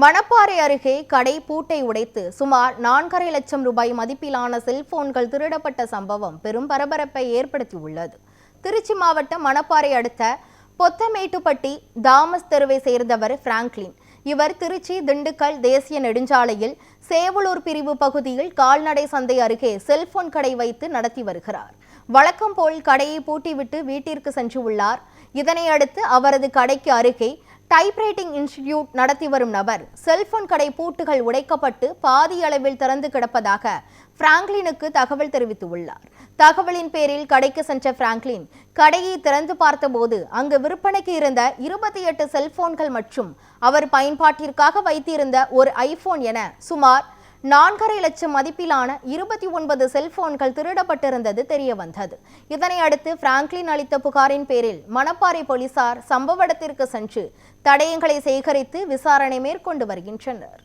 மணப்பாறை அருகே கடை பூட்டை உடைத்து சுமார் நான்கரை லட்சம் ரூபாய் மதிப்பிலான செல்போன்கள் திருடப்பட்ட சம்பவம் பெரும் பரபரப்பை ஏற்படுத்தியுள்ளது. திருச்சி மாவட்டம் மணப்பாறை அடுத்த பொத்தமேட்டுப்பட்டி தாமஸ் தெருவை சேர்ந்தவர் பிராங்க்லின். இவர் திருச்சி திண்டுக்கல் தேசிய நெடுஞ்சாலையில் சேவலூர் பிரிவு பகுதியில் கால்நடை சந்தை அருகே செல்போன் கடை வைத்து நடத்தி வருகிறார். வழக்கம் போல் கடையை பூட்டிவிட்டு வீட்டிற்கு சென்று உள்ளார். இதனையடுத்து அவரது கடைக்கு அருகே டைப்ரைட்டிங் இன்ஸ்டிடியூட் நடத்தி வரும் நபர். செல்போன் கடை பூட்டுகள் உடைக்கப்பட்டு பாதி அளவில் திறந்து கிடப்பதாக பிராங்க்லினுக்கு தகவல் தெரிவித்துள்ளார். தகவலின் பேரில் கடைக்கு சென்ற பிராங்க்லின் கடையை திறந்து பார்த்தபோது அங்கு விற்பனைக்கு இருந்த இருபத்தி எட்டு செல்போன்கள் மற்றும் அவர் பயன்பாட்டிற்காக வைத்திருந்த ஒரு ஐபோன் என சுமார் நான்கரை லட்சம் மதிப்பிலான இருபத்தி ஒன்பது செல்போன்கள் திருடப்பட்டிருந்தது தெரிய வந்தது இதனை அடுத்து பிராங்க்லின் அளித்த புகாரின் பேரில் மணப்பாறை போலீசார் சம்பவ இடத்திற்கு சென்று தடயங்களை சேகரித்து விசாரணை மேற்கொண்டு வருகின்றனர்.